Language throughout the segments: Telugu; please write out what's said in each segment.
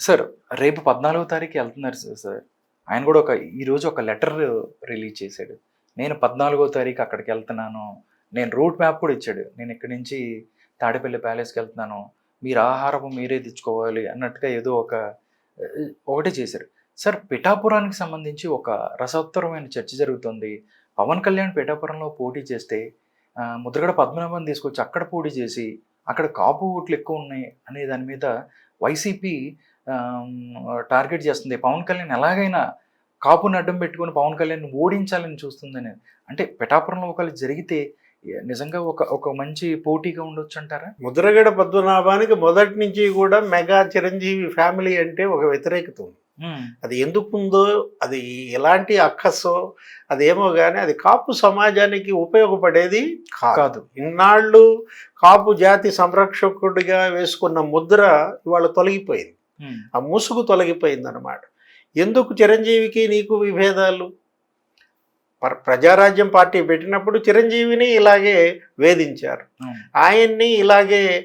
సార్ రేపు పద్నాలుగో తారీఖు వెళ్తున్నారు సార్ సార్. ఆయన కూడా ఒక ఈరోజు ఒక లెటర్ రిలీజ్ చేశాడు. నేను పద్నాలుగో తారీఖు అక్కడికి వెళ్తున్నాను. నేను రూట్ మ్యాప్ కూడా ఇచ్చాడు. నేను ఇక్కడి నుంచి తాడేపల్లి ప్యాలెస్కి వెళ్తున్నాను. మీరు ఆహారం మీరే తెచ్చుకోవాలి అన్నట్టుగా ఏదో ఒక ఒకటి చేశారు. సార్ పిఠాపురానికి సంబంధించి ఒక రసోత్తరమైన చర్చ జరుగుతుంది. పవన్ కళ్యాణ్ పిఠాపురంలో పోటీ చేస్తే ముద్రగడ పద్మనాభం తీసుకొచ్చి అక్కడ పోటీ చేసి అక్కడ కాపు ఓట్లు ఎక్కువ ఉన్నాయి అనే దాని మీద వైసీపీ టార్గెట్ చేస్తుంది. పవన్ కళ్యాణ్ ఎలాగైనా కాపుని అడ్డం పెట్టుకొని పవన్ కళ్యాణ్ ఓడించాలని చూస్తుందని అంటే పిఠాపురంలో ఒకళ్ళు జరిగితే నిజంగా ఒక ఒక మంచి పోటీగా ఉండొచ్చు అంటారా? ముద్రగడ పద్మనాభానికి మొదటి నుంచి కూడా మెగా చిరంజీవి ఫ్యామిలీ అంటే ఒక వ్యతిరేకత ఉంది. అది ఎందుకు ఉందో అది ఎలాంటి అక్కసో అదేమో కానీ అది కాపు సమాజానికి ఉపయోగపడేది కాదు. ఇన్నాళ్ళు కాపు జాతి సంరక్షకుడిగా వేసుకున్న ముద్ర ఇవాళ తొలగిపోయింది. ఆ ముసుగు తొలగిపోయింది అనమాట ఎందుకు చిరంజీవికి నీకు విభేదాలు? ప్రజారాజ్యం పార్టీ పెట్టినప్పుడు చిరంజీవిని ఇలాగే వేధించారు. ఆయన్ని ఇలాగే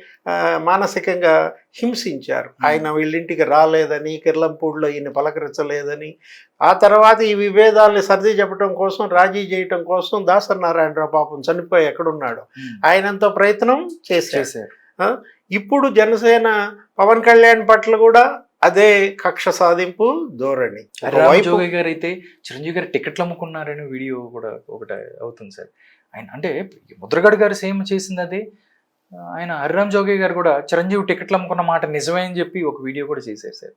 మానసికంగా హింసించారు. ఆయన వీళ్ళింటికి రాలేదని కిర్లంపూడిలో ఈయన పలకరించలేదని ఆ తర్వాత ఈ విభేదాల్ని సర్ది చెప్పడం కోసం రాజీ చేయటం కోసం దాసనారాయణరావు పాపం చనిపోయి ఎక్కడున్నాడు ఆయనంత ప్రయత్నం చేశారు. ఇప్పుడు జనసేన పవన్ కళ్యాణ్ పట్ల కూడా అదే కక్ష సాధింపు ధోరణి. రామ్ ఒకవైపు జోగి గారు అయితే చిరంజీవి గారు టికెట్లు అమ్ముకున్నారని వీడియో కూడా ఒకటి అవుతుంది సార్. ఆయన అంటే ముద్రగడ గారు సేమ్ చేసింది అదే. ఆయన హరిరామ్ జోగి గారు కూడా చిరంజీవి టికెట్లు అమ్ముకున్న మాట నిజమే అని చెప్పి ఒక వీడియో కూడా చేశారు సార్.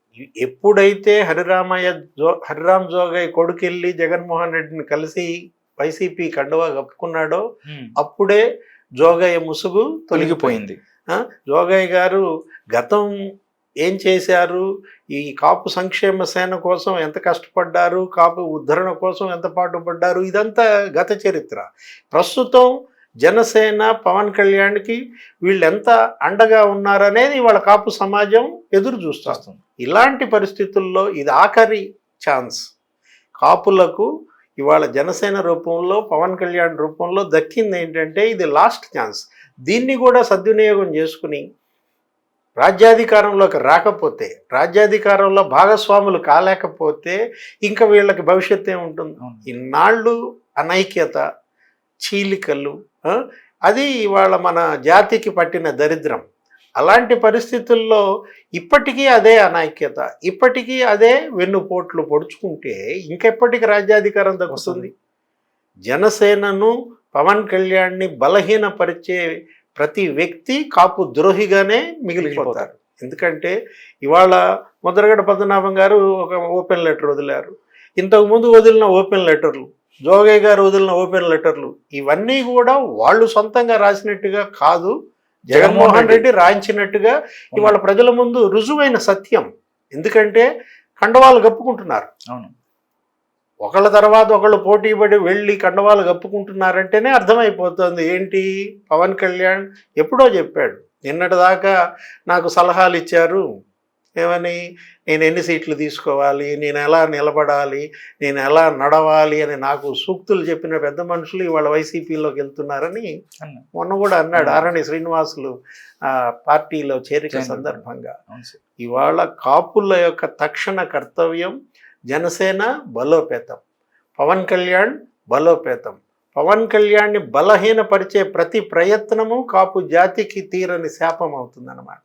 ఎప్పుడైతే హరిరామయ్య జో హరిరామ్ జోగయ్య కొడుకెళ్ళి జగన్మోహన్ రెడ్డిని కలిసి వైసీపీ కండువా కప్పుకున్నాడో అప్పుడే జోగయ్య ముసుగు తొలగిపోయింది. తొలగిపోయింది. జోగయ్య గారు గతం ఏం చేశారు? ఈ కాపు సంక్షేమ సేన కోసం ఎంత కష్టపడ్డారు? కాపు ఉద్ధరణ కోసం ఎంత పాటుపడ్డారు? ఇదంతా గత చరిత్ర. ప్రస్తుతం జనసేన పవన్ కళ్యాణ్కి వీళ్ళు ఎంత అండగా ఉన్నారనేది వాళ్ళ కాపు సమాజం ఎదురు చూస్తుంది. ఇలాంటి పరిస్థితుల్లో ఇది ఆఖరి ఛాన్స్. కాపులకు ఇవాళ జనసేన రూపంలో పవన్ కళ్యాణ్ రూపంలో దక్కింది ఏంటంటే ఇది లాస్ట్ ఛాన్స్. దీన్ని కూడా సద్వినియోగం చేసుకుని రాజ్యాధికారంలోకి రాకపోతే రాజ్యాధికారంలో భాగస్వాములు కాలేకపోతే ఇంకా వీళ్ళకి భవిష్యత్తు ఏముంటుంది. ఇన్నాళ్ళు అనైక్యత చీలికలు అది ఇవాళ మన జాతికి పట్టిన దరిద్రం. అలాంటి పరిస్థితుల్లో ఇప్పటికీ అదే అనైక్యత ఇప్పటికీ అదే వెన్నుపోట్లు పొడుచుకుంటే ఇంకెప్పటికి రాజ్యాధికారం దక్కుతుంది? జనసేనను పవన్ కళ్యాణ్ని బలహీనపరిచే ప్రతి వ్యక్తి కాపు ద్రోహిగానే మిగిలిపోతారు. ఎందుకంటే ఇవాళ ముద్రగడ పద్మనాభం గారు ఒక ఓపెన్ లెటర్ వదిలారు. ఇంతకుముందు వదిలిన ఓపెన్ లెటర్లు జోగయ్య గారు వదిలిన ఓపెన్ లెటర్లు ఇవన్నీ కూడా వాళ్ళు సొంతంగా రాసినట్టుగా కాదు జగన్మోహన్ రెడ్డి రాయించినట్టుగా ఇవాళ ప్రజల ముందు రుజువైన సత్యం. ఎందుకంటే కండవాలు కప్పుకుంటున్నారు. అవును. ఒకళ్ళ తర్వాత ఒకళ్ళు పోటీ పడి వెళ్ళి కండవాలు కప్పుకుంటున్నారంటేనే అర్థమైపోతుంది. ఏంటి? పవన్ కళ్యాణ్ ఎప్పుడో చెప్పాడు నిన్నటిదాకా నాకు సలహాలు ఇచ్చారు. ఏమని? నేను ఎన్ని సీట్లు తీసుకోవాలి? నేను ఎలా నిలబడాలి? నేను ఎలా నడవాలి? అని నాకు సూక్తులు చెప్పిన పెద్ద మనుషులు ఇవాళ వైసీపీలోకి వెళ్తున్నారని మొన్న కూడా అన్నాడు. ఆరణి శ్రీనివాసులు ఆ, పార్టీలో చేరిక చేరిన సందర్భంగా. ఇవాళ కాపుల యొక్క తక్షణ కర్తవ్యం జనసేన బలోపేతం. పవన్ కళ్యాణ్ బలోపేతం. పవన్ కళ్యాణ్ని బలహీనపరిచే ప్రతి ప్రయత్నము కాపు జాతికి తీరని శాపం అవుతుందన్నమాట